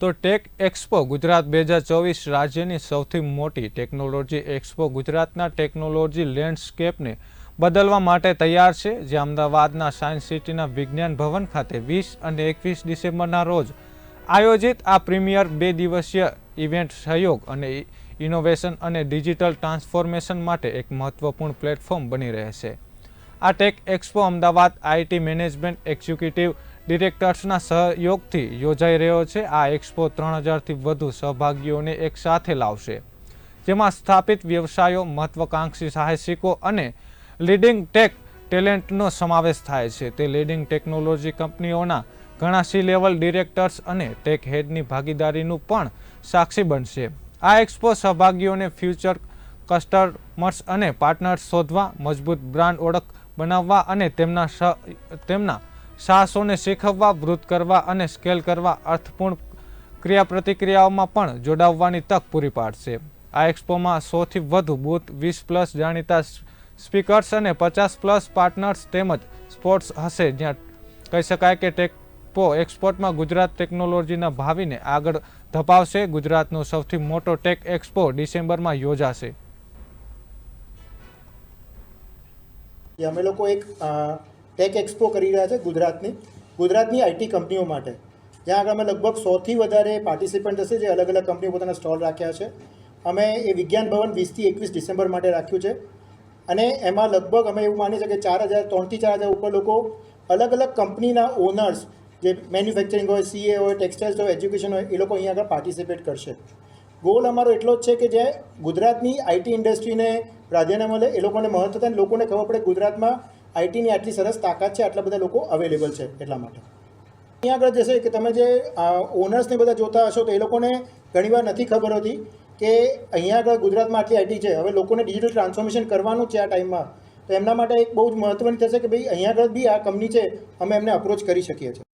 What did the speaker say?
તો tech expo Gujarat બે હજાર ચોવીસ રાજ્યની સૌથી મોટી ટેકનોલોજી એક્સપો ગુજરાતના ટેકનોલોજી લેન્ડસ્કેપને બદલવા માટે તૈયાર છે, જે અમદાવાદના સાયન્સ સિટીના વિજ્ઞાન ભવન ખાતે વીસ અને એકવીસ ડિસેમ્બરના રોજ આયોજિત આ પ્રીમિયર બે દિવસીય ઇવેન્ટ સહયોગ અને ઇનોવેશન અને ડિજિટલ ટ્રાન્સફોર્મેશન માટે એક મહત્વપૂર્ણ પ્લેટફોર્મ બની રહેશે. આ tech expo Ahmedabad IT management executive ડિરેક્ટર્સના સહયોગથી યોજાઈ રહ્યો છે. આ એક્સપો ત્રણ હજારથી વધુ સહભાગીઓને એકસાથે લાવશે, જેમાં સ્થાપિત વ્યવસાયો, મહત્વકાંક્ષી સાહસિકો અને લીડિંગ ટેક ટેલેન્ટનો સમાવેશ થાય છે. તે લીડિંગ ટેકનોલોજી કંપનીઓના ઘણા સી લેવલ ડિરેક્ટર્સ અને ટેક હેડની ભાગીદારીનું પણ સાક્ષી બનશે. આ એક્સપો સહભાગીઓને ફ્યુચર કસ્ટમર્સ અને પાર્ટનર્સ શોધવા, મજબૂત બ્રાન્ડ ઓળખ બનાવવા અને તેમના તેમના સાહસોને શીખવવા, વૃદ્ધ કરવા અને સ્કેલ કરવા અર્થપૂર્ણ ક્રિયાપ્રતિક્રિયાઓમાં પણ જોડાવવાની તક પૂરી પાડશે. આ એક્સપોમાં સૌથી વધુ બૂથ વીસ પ્લસ જાણીતા સ્પીકર્સ અને પચાસ પ્લસ પાર્ટનર્સ તેમજ સ્પોર્ટ્સ હશે. જ્યાં કહી શકાય કે ટેકપો એક્સપોર્ટમાં ગુજરાત ટેકનોલોજીના ભાવિને આગળ ધપાવશે. ગુજરાતનો સૌથી મોટો ટેક એક્સપો ડિસેમ્બરમાં યોજાશે. અમે લોકો એક ટેક એક્સપો કરી રહ્યા છે ગુજરાતની ગુજરાતની આઈટી કંપનીઓ માટે. જ્યાં આગળ અમે લગભગ સોથી વધારે પાર્ટિસિપન્ટ હશે જે અલગ અલગ કંપનીઓ પોતાના સ્ટોલ રાખ્યા છે. અમે એ વિજ્ઞાન ભવન વીસથી એકવીસ ડિસેમ્બર માટે રાખ્યું છે. અને એમાં લગભગ અમે એવું માની છીએ કે ચાર હજાર ત્રણથી ચાર હજાર ઉપર લોકો અલગ અલગ કંપનીના ઓનર્સ જે મેન્યુફેક્ચરિંગ હોય સીએ હોય ટેક્સટાઇલ્સ હોય એજ્યુકેશન હોય, એ લોકો અહીંયા આગળ પાર્ટિસિપેટ કરશે. ગોલ અમારો એટલો જ છે કે જે ગુજરાતની આઈટી ઇન્ડસ્ટ્રીને પ્રાધાન્ય મળે, એ લોકોને મહત્વ થાય લોકોને ખબર પડે ગુજરાતમાં આઈટીની આટલી સરસ તાકાત છે, આટલા બધા લોકો અવેલેબલ છે એટલા માટે. અહીંયા આગળ જશે કે તમે જે ઓનર્સને બધા જોતા હશો તો એ લોકોને ઘણીવાર નથી ખબર હોતી કે અહીંયા આગળ ગુજરાતમાં આટલી આઈટી છે. હવે લોકોને ડિજિટલ ટ્રાન્સફોર્મેશન કરવાનું છે આ ટાઈમમાં તો એમના માટે એક બહુ જ મહત્ત્વની થશે કે ભાઈ અહીંયા આગળ બી આ કંપની છે, અમે એમને અપ્રોચ કરી શકીએ છીએ.